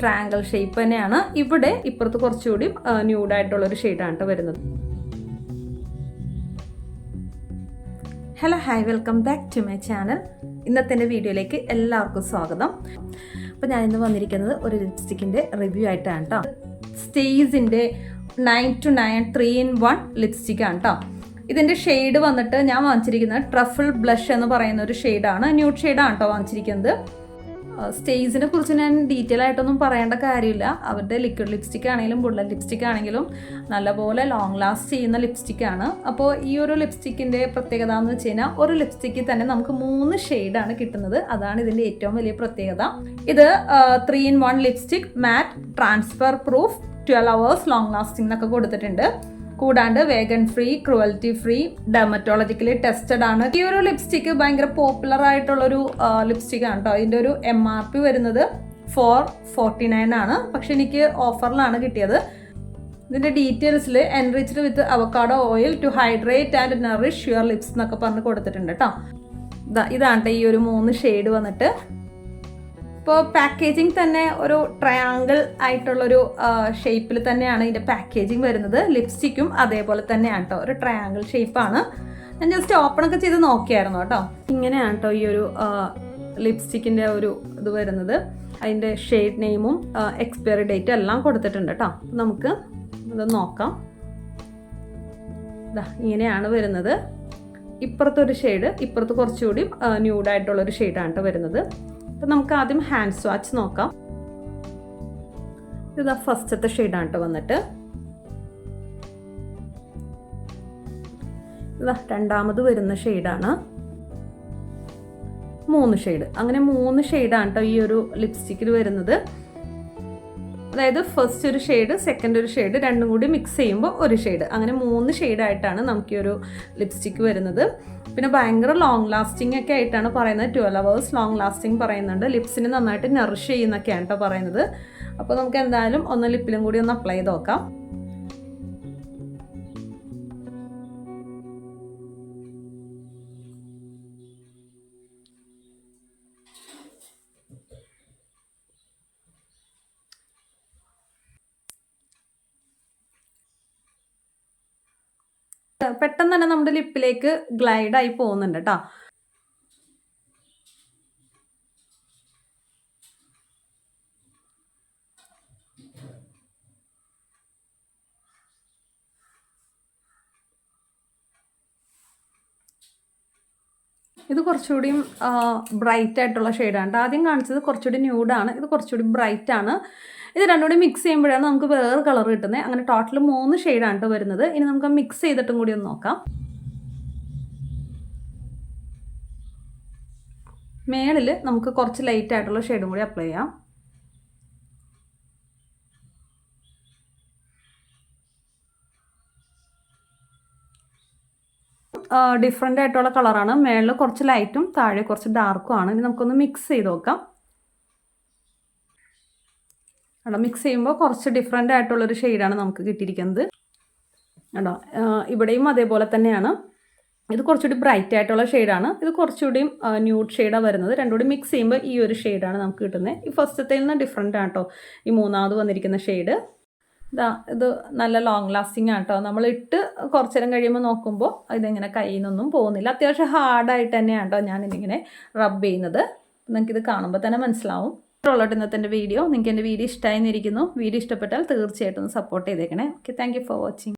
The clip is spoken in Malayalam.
ട്രാങ്കിൾ ഷേപ്പ് തന്നെയാണ്. ഇവിടെ ഇപ്പുറത്ത് കുറച്ചുകൂടി ന്യൂഡായിട്ടുള്ള ഒരു ഷെയ്ഡാണ് കേട്ടോ വരുന്നത്. Hello hi welcome back to my channel ഇന്നത്തെ എന്റെ വീഡിയോയിലേക്ക് എല്ലാവർക്കും സ്വാഗതം. അപ്പോൾ ഞാൻ ഇന്ന് വന്നിരിക്കുന്നത് ഒരു ലിപ്സ്റ്റിക്കിന്റെ റിവ്യൂ ആയിട്ടാണ് കേട്ടോ സ്റ്റേജിന്റെ nine two nine three in one ലിപ്സ്റ്റിക്കാണ് കേട്ടോ ഇതിന്റെ ഷെയ്ഡ് വന്നിട്ട് ഞാൻ വാങ്ങിച്ചിരിക്കുന്നത് ട്രഫിൾ ബ്ലഷ് എന്ന് പറയുന്ന ഒരു ഷെയ്ഡാണ് ന്യൂഡ് ഷെയ്ഡാണ് കേട്ടോ വാങ്ങിച്ചിരിക്കുന്നത്. സ്റ്റേജിനെ കുറിച്ച് ഞാൻ ഡീറ്റെയിൽ ആയിട്ടൊന്നും പറയേണ്ട കാര്യമില്ല. അവരുടെ ലിക്വിഡ് ലിപ്സ്റ്റിക് ആണെങ്കിലും ബുള്ളറ്റ് ലിപ്സ്റ്റിക് ആണെങ്കിലും നല്ലപോലെ ലോങ് ലാസ്റ്റ് ചെയ്യുന്ന ലിപ്സ്റ്റിക് ആണ്. അപ്പോൾ ഈ ഒരു ലിപ്സ്റ്റിക്കിന്റെ പ്രത്യേകത എന്ന് വെച്ച് കഴിഞ്ഞാൽ ഒരു ലിപ്സ്റ്റിക്കിൽ തന്നെ നമുക്ക് മൂന്ന് ഷെയ്ഡാണ് കിട്ടുന്നത്. അതാണ് ഇതിന്റെ ഏറ്റവും വലിയ പ്രത്യേകത. ഇത് three in one lipstick matte transfer proof twelve hours long lasting എന്നൊക്കെ കൊടുത്തിട്ടുണ്ട്. കൂടാണ്ട് vegan free cruelty free dermatologically tested ആണ്. ഈ ഒരു ലിപ്സ്റ്റിക്ക് ഭയങ്കര പോപ്പുലർ ആയിട്ടുള്ളൊരു ലിപ്സ്റ്റിക് ആണ് കേട്ടോ ഇതിന്റെ ഒരു എം ആർ പി വരുന്നത് ഫോർ ഫോർട്ടി നയൻ ആണ്. പക്ഷെ എനിക്ക് ഓഫറിലാണ് കിട്ടിയത്. ഇതിന്റെ ഡീറ്റെയിൽസിൽ enriched with avocado oil to hydrate and nourish your lips എന്നൊക്കെ പറഞ്ഞ് കൊടുത്തിട്ടുണ്ട് കേട്ടോ ഇതാ ഇതാണ് ഈ ഒരു മൂന്ന് ഷെയ്ഡ് വന്നിട്ട്. ഇപ്പോൾ പാക്കേജിങ് തന്നെ ഒരു ട്രയാങ്കിൾ ആയിട്ടുള്ളൊരു ഷേപ്പിൽ തന്നെയാണ് ഇതിന്റെ പാക്കേജിങ് വരുന്നത്. ലിപ്സ്റ്റിക്കും അതേപോലെ തന്നെയാണ് കേട്ടോ ഒരു ട്രയാങ്കിൾ ഷേപ്പാണ് ഞാൻ ജസ്റ്റ് ഓപ്പണൊക്കെ ചെയ്ത് നോക്കിയായിരുന്നു കേട്ടോ. ഇങ്ങനെയാണ് കേട്ടോ ഈ ഒരു ലിപ്സ്റ്റിക്കിന്റെ ഒരു ഇത് വരുന്നത്. അതിന്റെ ഷെയ്ഡ് നെയിമും എക്സ്പയറി ഡേറ്റും എല്ലാം കൊടുത്തിട്ടുണ്ട് കേട്ടോ നമുക്ക് ഇത് നോക്കാം. ഇതാ ഇങ്ങനെയാണ് വരുന്നത്. ഇപ്പുറത്തൊരു ഷെയ്ഡ് ഇപ്പുറത്ത് കുറച്ചുകൂടി ന്യൂഡായിട്ടുള്ളൊരു ഷെയ്ഡാണ് കേട്ടോ വരുന്നത്. അപ്പം നമുക്ക് ആദ്യം ഹാൻഡ് സ്വാച്ച് നോക്കാം. ഇതാ ഫസ്റ്റത്തെ ഷെയ്ഡാണ് കേട്ടോ വന്നിട്ട്. ഇതാ രണ്ടാമത് വരുന്ന ഷെയ്ഡാണ് മൂന്ന് ഷെയ്ഡ് അങ്ങനെ മൂന്ന് ഷെയ്ഡാണ് കേട്ടോ ഈ ഒരു ലിപ്സ്റ്റിക്കിൽ വരുന്നത്. അതായത് ഫസ്റ്റ് ഒരു ഷെയ്ഡ് സെക്കൻഡ് ഒരു ഷെയ്ഡ് രണ്ടും കൂടി മിക്സ് ചെയ്യുമ്പോൾ ഒരു ഷെയ്ഡ് അങ്ങനെ മൂന്ന് ഷെയ്ഡായിട്ടാണ് നമുക്ക് ഈ ഒരു ലിപ്സ്റ്റിക്ക് വരുന്നത്. പിന്നെ ഭയങ്കര ലോങ് ലാസ്റ്റിംഗ് ഒക്കെ ആയിട്ടാണ് പറയുന്നത്. ട്വൽവ് അവേഴ്സ് ലോങ് ലാസ്റ്റിംഗ് പറയുന്നുണ്ട്. ലിപ്സിന് നന്നായിട്ട് നറിഷ് ചെയ്യുന്നൊക്കെയാണ് കേട്ടോ പറയുന്നത്. അപ്പോൾ നമുക്ക് എന്തായാലും ഒന്ന് ലിപ്പിലും കൂടി ഒന്ന് അപ്ലൈ ചെയ്ത് നോക്കാം. പെട്ടെന്ന് തന്നെ നമ്മുടെ ലിപ്പിലേക്ക് ഗ്ലൈഡ് ആയി പോകുന്നുണ്ട് കേട്ടോ ഇത് കുറച്ചുകൂടിയും ബ്രൈറ്റ് ആയിട്ടുള്ള ഷെയ്ഡാണ് ആദ്യം കാണിച്ചത് കുറച്ചുകൂടി ന്യൂഡാണ് ഇത് കുറച്ചുകൂടി ബ്രൈറ്റ് ആണ്. ഇത് രണ്ടും കൂടി മിക്സ് ചെയ്യുമ്പോഴാണ് നമുക്ക് വേറെ കളർ കിട്ടുന്നത്. അങ്ങനെ ടോട്ടൽ മൂന്ന് ഷെയ്ഡാണ് കേട്ടോ വരുന്നത്. ഇനി നമുക്ക് മിക്സ് ചെയ്തിട്ടും കൂടി ഒന്ന് നോക്കാം. മേളിൽ നമുക്ക് കുറച്ച് ലൈറ്റ് ആയിട്ടുള്ള ഷെയ്ഡും കൂടി അപ്ലൈ ചെയ്യാം. ഡിഫറെന്റ് ആയിട്ടുള്ള കളറാണ് മേളിൽ കുറച്ച് ലൈറ്റും താഴെ കുറച്ച് ഡാർക്കും ആണ്. ഇനി നമുക്കൊന്ന് മിക്സ് ചെയ്ത് നോക്കാം. കേട്ടോ മിക്സ് ചെയ്യുമ്പോൾ കുറച്ച് ഡിഫറെന്റ് ആയിട്ടുള്ളൊരു ഷെയ്ഡാണ് നമുക്ക് കിട്ടിയിരിക്കുന്നത്. കേട്ടോ ഇവിടെയും അതേപോലെ തന്നെയാണ്. ഇത് കുറച്ചുകൂടി ബ്രൈറ്റ് ആയിട്ടുള്ള ഷെയ്ഡാണ് ഇത് കുറച്ചുകൂടിയും ന്യൂഡ് ഷെയ്ഡാണ് വരുന്നത്. രണ്ടുകൂടി മിക്സ് ചെയ്യുമ്പോൾ ഈ ഒരു ഷെയ്ഡാണ് നമുക്ക് കിട്ടുന്നത്. ഈ ഫസ്റ്റത്തെ നിന്ന് ഡിഫറെന്റ് ആണ് കേട്ടോ ഈ മൂന്നാമത് വന്നിരിക്കുന്ന ഷെയ്ഡ് ഇതാ ഇത് നല്ല ലോങ് ലാസ്റ്റിംഗ് ആണ് കേട്ടോ. നമ്മൾ ഇട്ട് കുറച്ച് നേരം കഴിയുമ്പോൾ നോക്കുമ്പോൾ ഇതിങ്ങനെ കയ്യിൽ നിന്നൊന്നും പോകുന്നില്ല. അത്യാവശ്യം ഹാർഡായിട്ട് തന്നെയാണ് കേട്ടോ ഞാനിതിങ്ങനെ റബ്ബ് ചെയ്യുന്നത്. നിങ്ങൾക്കിത് കാണുമ്പോൾ തന്നെ മനസ്സിലാവും. ഉള്ളോട്ട് ഇന്നത്തെ എന്റെ വീഡിയോ. നിങ്ങൾക്ക് എന്റെ വീഡിയോ ഇഷ്ടമായിരിക്കുന്നു വീഡിയോ ഇഷ്ടപ്പെട്ടാൽ തീർച്ചയായിട്ടും സപ്പോർട്ട് ചെയ്തേക്കണേ. Okay thank for watching